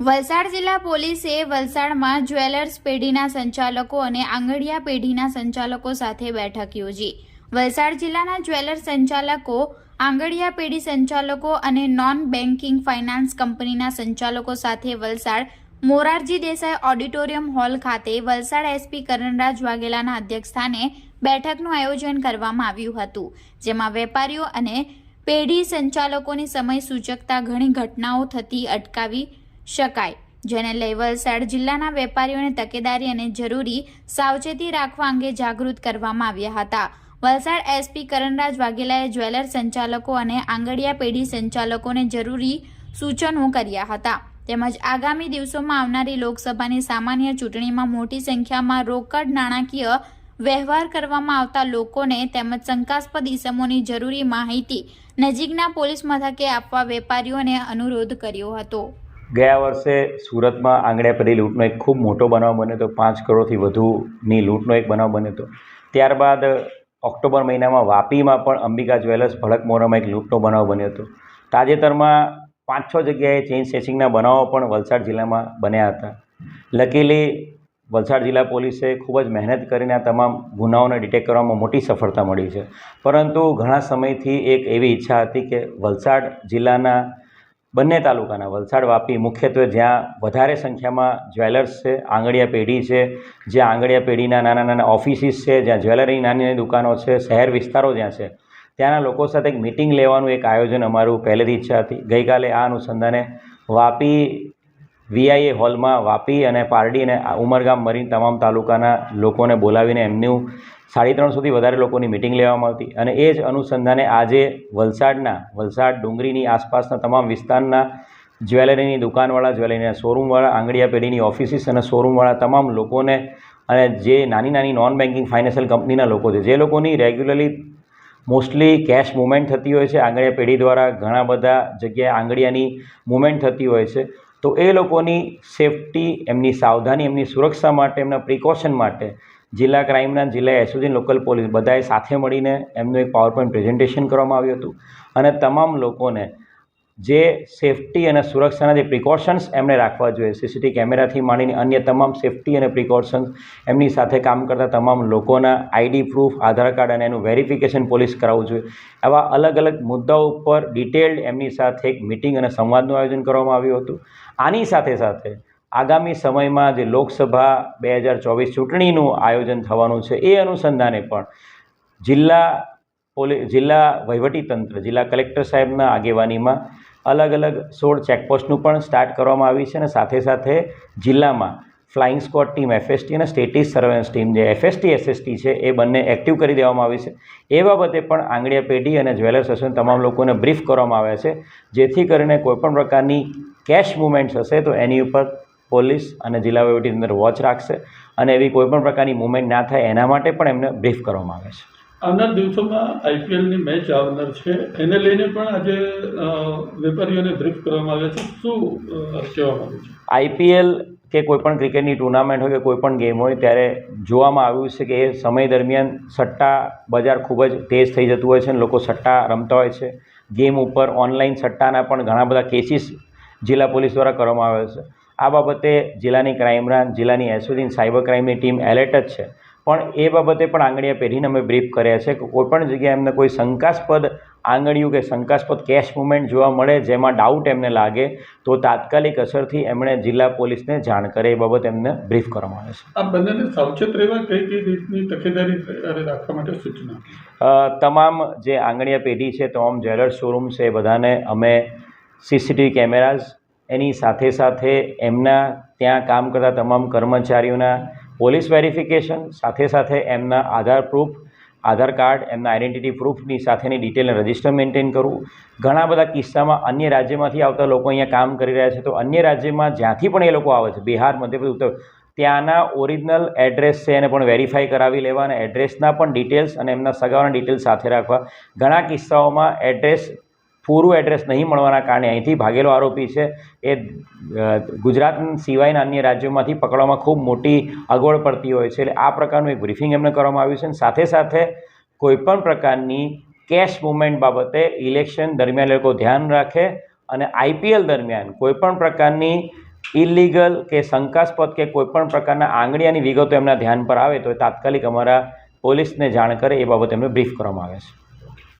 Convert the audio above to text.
વલસાડ જિલ્લા પોલીસે વલસાડમાં જ્વેલર્સ પેઢીના સંચાલકો અને આંગડિયા પેઢીના સંચાલકો સાથે બેઠક યોજી. વલસાડ જિલ્લાના જ્વેલર્સ સંચાલકો આંગડિયા પેઢી સંચાલકો અને નોન બેન્કિંગ ફાઇનાન્સ કંપનીના સંચાલકો સાથે વલસાડ મોરારજી દેસાઈ ઓડિટોરિયમ હોલ ખાતે વલસાડ એસપી કરણરાજ વાઘેલાના અધ્યક્ષસ્થાને બેઠકનું આયોજન કરવામાં આવ્યું હતું, જેમાં વેપારીઓ અને પેઢી સંચાલકોની સમય સૂચકતા ઘણી ઘટનાઓ થતી અટકાવી શકાય. જેને લઈ વલસાડ જિલ્લાના વેપારીઓને તકેદારી અને જરૂરી સાવચેતી રાખવા અંગે જાગૃત કરવામાં આવ્યા હતા. વલસાડ એસપી કરણરાજ વાઘેલાએ જ્વેલર સંચાલકો અને આંગડિયા પેઢી સંચાલકોને જરૂરી સૂચનો કર્યા હતા. તેમજ આગામી દિવસોમાં આવનારી લોકસભાની સામાન્ય ચૂંટણીમાં મોટી સંખ્યામાં રોકડ નાણાકીય વ્યવહાર કરવામાં આવતા લોકોને તેમજ શંકાસ્પદ ઇસમોની જરૂરી માહિતી નજીકના પોલીસ મથકે આપવા વેપારીઓને અનુરોધ કર્યો હતો. ગયા વર્ષે સુરતમાં આંગળીયા પડી લૂંટનો એક ખૂબ મોટો બનાવ બન્યો હતો. પાંચ કરોડથી વધુની લૂંટનો એક બનાવ બન્યો હતો. ત્યારબાદ ઓક્ટોબર મહિનામાં વાપીમાં પણ અંબિકા જ્વેલર્સ ભડક મોરામાં એક લૂંટનો બનાવ બન્યો હતો. તાજેતરમાં પાંચ છ જગ્યાએ ચેઇન સ્નેચિંગના બનાવો પણ વલસાડ જિલ્લામાં બન્યા હતા. લકીલી વલસાડ જિલ્લા પોલીસે ખૂબ જ મહેનત કરીને આ તમામ ગુનાઓને ડિટેક્ટ કરવામાં મોટી સફળતા મળી છે. પરંતુ ઘણા સમયથી એક એવી ઈચ્છા હતી કે વલસાડ જિલ્લાના બંને તાલુકાના વલસાડ વાપી મુખ્યત્વે જ્યાં વધારે સંખ્યામાં જ્વેલર્સ છે આંગળીયા પેઢી છે, જ્યાં આંગળીયા પેઢીના નાના નાના ઓફિસીસ છે, જ્યાં જ્વેલરીની નાની નાની દુકાનો છે, શહેર વિસ્તારો જ્યાં છે, ત્યાંના લોકો સાથે એક મિટિંગ લેવાનું એક આયોજન અમારું પહેલેથી ઈચ્છા હતી ગઈકાલે આ અનુસંધાને વાપી વીઆઈએ હોલમાં વાપી અને પારડી અને ઉમરગામ મરીન તમામ તાલુકાના લોકોને બોલાવીને એમનું સાડી ત્રણ સુધી વધારે લોકોની મિટિંગ લેવામાં આવતી. અને એ જ અનુસંધાને આજે વલસાડના, વલસાડ ડુંગરીની આસપાસના તમામ વિસ્તારના જ્વેલરીની દુકાનવાળા, જ્વેલરીના શોરૂમવાળા, આંગળીયા પેઢીની ઓફિસીસ અને શોરૂમવાળા તમામ લોકોને અને જે નાની નાની નોન બેન્કિંગ ફાઇનાન્શિયલ કંપનીના લોકો છે, જે લોકોની રેગ્યુલરલી મોસ્ટલી કેશ મુવમેન્ટ થતી હોય છે. આંગળીયા પેઢી દ્વારા ઘણા બધા જગ્યાએ આંગળીયાની મુવમેન્ટ થતી હોય છે. તો એ લોકોની સેફટી, એમની સાવધાની, એમની સુરક્ષા માટે, એમના પ્રિકોશન માટે જિલ્લા ક્રાઇમના જિલ્લા એસઓજી, લોકલ પોલીસ બધાએ સાથે મળીને એમનું એક પાવર પોઈન્ટ પ્રેઝન્ટેશન કરવામાં આવ્યું હતું. અને તમામ લોકોને જે સેફટી અને સુરક્ષાના જે પ્રિકોશન્સ એમણે રાખવા જોઈએ. સીસીટીવી કેમેરાથી માંડીને અન્ય તમામ સેફટી અને પ્રિકોશન્સ એમની સાથે કામ કરતા તમામ લોકોના આઈડી પ્રૂફ આધાર કાર્ડ અને એનું વેરિફિકેશન પોલીસ કરાવવું જોઈએ. આવા અલગ અલગ મુદ્દાઓ ઉપર ડિટેલ્ડ એમની સાથે એક મિટિંગ અને સંવાદનું આયોજન કરવામાં આવ્યું હતું. આની સાથે સાથે આગામી સમયમાં જે લોકસભા બે હજાર ચોવીસ ચૂંટણીનું આયોજન થવાનું છે એ અનુસંધાને પણ જિલ્લા પોલીસ જિલ્લા વહીવટીતંત્ર, જિલ્લા કલેક્ટર સાહેબના આગેવાનીમાં અલગ અલગ સોળ ચેકપોસ્ટનું પણ સ્ટાર્ટ કરવામાં આવી છે અને સાથે સાથે જિલ્લામાં ફ્લાઇંગ સ્કોડ ટીમ એફએસટી અને સ્ટેટિસ સર્વેલન્સ ટીમ જે એફએસટી એસએસટી છે, એ બંને એક્ટિવ કરી દેવામાં આવી છે. એ બાબતે પણ આંગળીયા પેઢી અને જ્વેલર્સ એસોસિએશન તમામ લોકોને બ્રીફ કરવામાં આવ્યા છે. જેથી કરીને કોઈપણ પ્રકારની કેશ મુવમેન્ટ્સ હશે તો એની ઉપર પોલીસ અને જિલ્લા વહીવટીતંત્ર વોચ રાખશે અને એવી કોઈપણ પ્રકારની મુવમેન્ટ ના થાય એના માટે પણ એમને બ્રીફ કરવામાં આવે છે. આવનાર દિવસોમાં આઈપીએલની મેચ આવનાર છે. એને લઈને પણ આજે વેપારીઓને બ્રીફ કરવામાં આવ્યા છે. શું અ, કહેવા માંગુ છે? આઈપીએલ કે કોઈપણ ક્રિકેટની ટુર્નામેન્ટ હોય કે કોઈપણ ગેમ હોય ત્યારે જોવામાં આવ્યું છે કે એ સમય દરમિયાન સટ્ટા બજાર ખૂબ જ તેજ થઈ જતું હોય છે અને લોકો સટ્ટા રમતા હોય છે. ગેમ ઉપર ઓનલાઈન સટ્ટાના પણ ઘણા બધા કેસીસ જિલ્લા પોલીસ દ્વારા કરવામાં આવે છે. આ બાબતે જિલ્લાની ક્રાઇમ બ્રાન્ચ જિલ્લાની એસઓજી સાયબર ક્રાઇમની ટીમ એલર્ટ જ છે. પણ એ બાબતે પણ આંગળીયા પેઢીને અમે બ્રીફ કર્યા છે કે કોઈપણ જગ્યાએ એમને કોઈ શંકાસ્પદ આંગળીયું કે શંકાસ્પદ કેશ મુવમેન્ટ જોવા મળે જેમાં ડાઉટ એમને લાગે તો તાત્કાલિક અસરથી એમણે જિલ્લા પોલીસને જાણ કરે એ બાબતે એમને બ્રીફ કરવામાં આવે છે. આ બંનેને સાવચેત રહેવા કઈ કઈ રીતની તકેદારી રાખવા માટે સૂચના? તમામ જે આંગળીયા પેઢી છે તમામ જ્વેલર્સ શોરૂમ છે એ બધાને અમે સીસીટીવી કેમેરાઝ એની સાથે સાથે એમના ત્યાં કામ કરતા તમામ કર્મચારીઓના પોલીસ વેરિફિકેશન, સાથે સાથે એમના આધાર પ્રૂફ, આધાર કાર્ડ, એમના આઈડેન્ટિટી પ્રૂફની સાથેની ડિટેલને રજિસ્ટર મેન્ટેન કરવું. ઘણા બધા કિસ્સામાં અન્ય રાજ્યમાંથી આવતા લોકો અહીંયા કામ કરી રહ્યા છે. તો અન્ય રાજ્યમાં જ્યાંથી પણ એ લોકો આવે છે, બિહાર, મધ્યપ્રદેશ, ઉત્તર, ત્યાંના ઓરિજિનલ એડ્રેસ છે એને પણ વેરીફાઈ કરાવી લેવા અને એડ્રેસના પણ ડિટેલ્સ અને એમના સગાઓના ડિટેલ્સ સાથે રાખવા. ઘણા કિસ્સાઓમાં એડ્રેસ પૂરું એડ્રેસ નહીં મળવાના કારણે અહીંથી ભાગેલો આરોપી છે. એ ગુજરાત સિવાયના અન્ય રાજ્યોમાંથી પકડવામાં ખૂબ મોટી અગવડ પડતી હોય છે. એટલે આ પ્રકારનું એક બ્રિફિંગ એમને કરવામાં આવ્યું છે અને સાથે સાથે કોઈપણ પ્રકારની કેશ મુવમેન્ટ બાબતે ઇલેક્શન દરમિયાન લોકો ધ્યાન રાખે અને આઈપીએલ દરમિયાન કોઈપણ પ્રકારની ઇલીગલ કે શંકાસ્પદ કે કોઈપણ પ્રકારના આંગળીયાની વિગતો એમના ધ્યાન પર આવે તો એ તાત્કાલિક અમારા પોલીસને જાણ કરે એ બાબતે એમને બ્રીફ કરવામાં આવે છે.